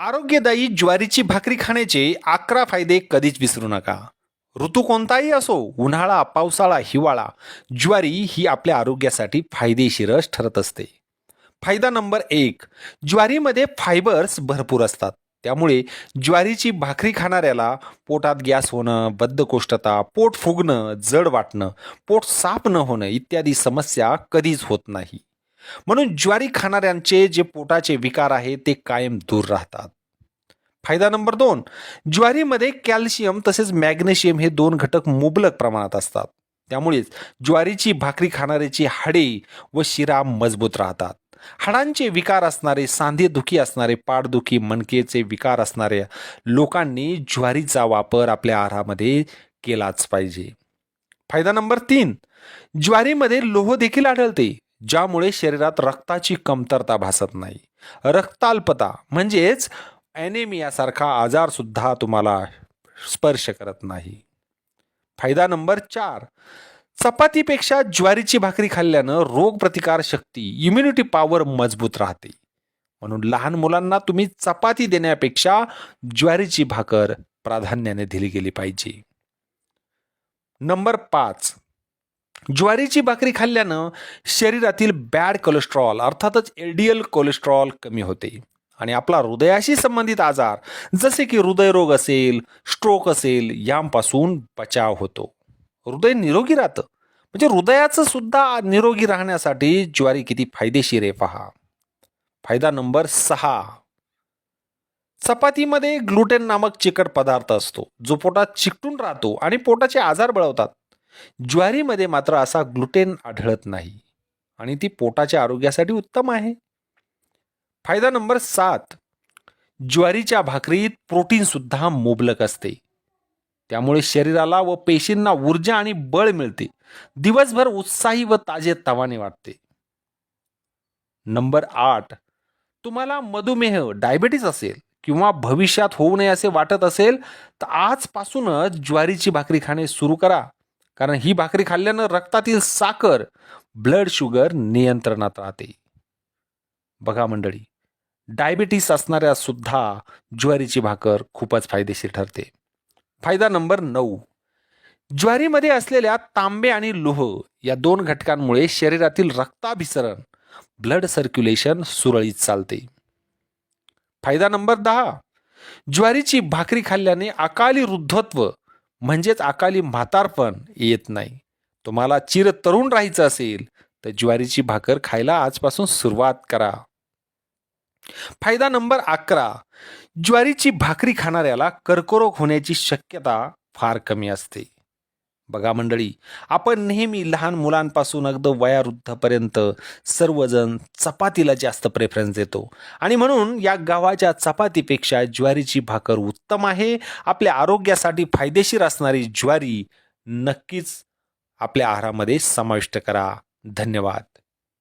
आरोग्यदायी ज्वारीची भाकरी खाण्याचे अकरा फायदे कधीच विसरू नका. ऋतू कोणताही असो उन्हाळा पावसाळा हिवाळा ज्वारी ही आपल्या आरोग्यासाठी फायदेशीरच ठरत असते. फायदा नंबर एक ज्वारीमध्ये फायबर्स भरपूर असतात. त्यामुळे ज्वारीची भाकरी खाणाऱ्याला पोटात गॅस होणं बद्धकोष्ठता पोट फुगणं जड वाटणं पोट साफ न होणं इत्यादी समस्या कधीच होत नाही. म्हणून ज्वारी खाणाऱ्यांचे जे पोटाचे विकार आहे ते कायम दूर राहतात. फायदा नंबर दोन ज्वारीमध्ये कॅल्शियम तसेच मॅग्नेशियम हे दोन घटक मुबलक प्रमाणात असतात. त्यामुळेच ज्वारीची भाकरी खाणाऱ्याची हाडे व शिरा मजबूत राहतात. हाडांचे विकार असणारे सांधेदुखी असणारे पाठदुखी मणकेचे विकार असणाऱ्या लोकांनी ज्वारीचा वापर आपल्या आहारामध्ये केलाच पाहिजे. फायदा नंबर तीन ज्वारीमध्ये लोह देखील आढळते. ज्यामुळे शरीरात रक्ताची कमतरता भासत नाही. रक्ताल्पता म्हणजेच ॲनेमियासारखा आजारसुद्धा तुम्हाला स्पर्श करत नाही. फायदा नंबर चार. चपातीपेक्षा ज्वारीची भाकरी खाल्ल्यानं रोगप्रतिकार शक्ती इम्युनिटी पॉवर मजबूत राहते. म्हणून लहान मुलांना तुम्ही चपाती देण्यापेक्षा ज्वारीची भाकर प्राधान्याने दिली गेली पाहिजे. नंबर पाच. ज्वारीची भाकरी खाल्ल्यानं शरीरातील बॅड कोलेस्ट्रॉल अर्थातच एल डी एल कोलेस्ट्रॉल कमी होते. आणि आपला हृदयाशी संबंधित आजार जसे की हृदयरोग असेल स्ट्रोक असेल यांपासून बचाव होतो. हृदय निरोगी राहतं. म्हणजे हृदयाचं सुद्धा निरोगी राहण्यासाठी ज्वारी किती फायदेशीर आहे पहा. फायदा नंबर सहा. चपातीमध्ये ग्लुटेन नामक चिकट पदार्थ असतो. जो पोटात चिकटून राहतो आणि पोटाचे आजार बळवतात. ज्वारीमध्ये मात्र असा ग्लुटेन आढळत नाही आणि ती पोटाच्या आरोग्यासाठी उत्तम आहे. फायदा नंबर सात ज्वारीच्या भाकरीत प्रोटीन सुद्धा मुबलक असते. त्यामुळे शरीराला व पेशींना ऊर्जा आणि बळ मिळते. दिवसभर उत्साही व ताजे तवाने वाटते. नंबर आठ तुम्हाला मधुमेह डायबिटीस असेल किंवा भविष्यात होऊ नये असे वाटत असेल तर आजपासूनच ज्वारीची भाकरी खाणे सुरू करा. कारण ही भाकरी खाल्ल्यानं रक्तातील साखर ब्लड शुगर नियंत्रणात राहते. बघा मंडळी डायबिटीस असणाऱ्या सुद्धा ज्वारीची भाकर खूपच फायदेशीर ठरते. फायदा नंबर नऊ. ज्वारीमध्ये असलेल्या तांबे आणि लोह या दोन घटकांमुळे शरीरातील रक्ताभिसरण ब्लड सर्क्युलेशन सुरळीत चालते. फायदा नंबर दहा. ज्वारीची भाकरी खाल्ल्याने अकाली वृद्धत्व म्हणजेच अकाली म्हातारपण येत नाही. तुम्हाला चिर तरुण राहायचं असेल तर ज्वारीची भाकर खायला आजपासून सुरुवात करा. फायदा नंबर अकरा. ज्वारीची भाकरी खाणाऱ्याला कर्करोग होण्याची शक्यता फार कमी असते. बघा मंडळी आपण नेहमी लहान मुलांपासून अगदी वयावृद्धपर्यंत सर्वजण चपातीला जास्त प्रेफरन्स देतो. आणि म्हणून या गावाच्या चपातीपेक्षा ज्वारीची भाकर उत्तम आहे. आपल्या आरोग्यासाठी फायदेशीर असणारी ज्वारी नक्कीच आपल्या आहारामध्ये समाविष्ट करा. धन्यवाद.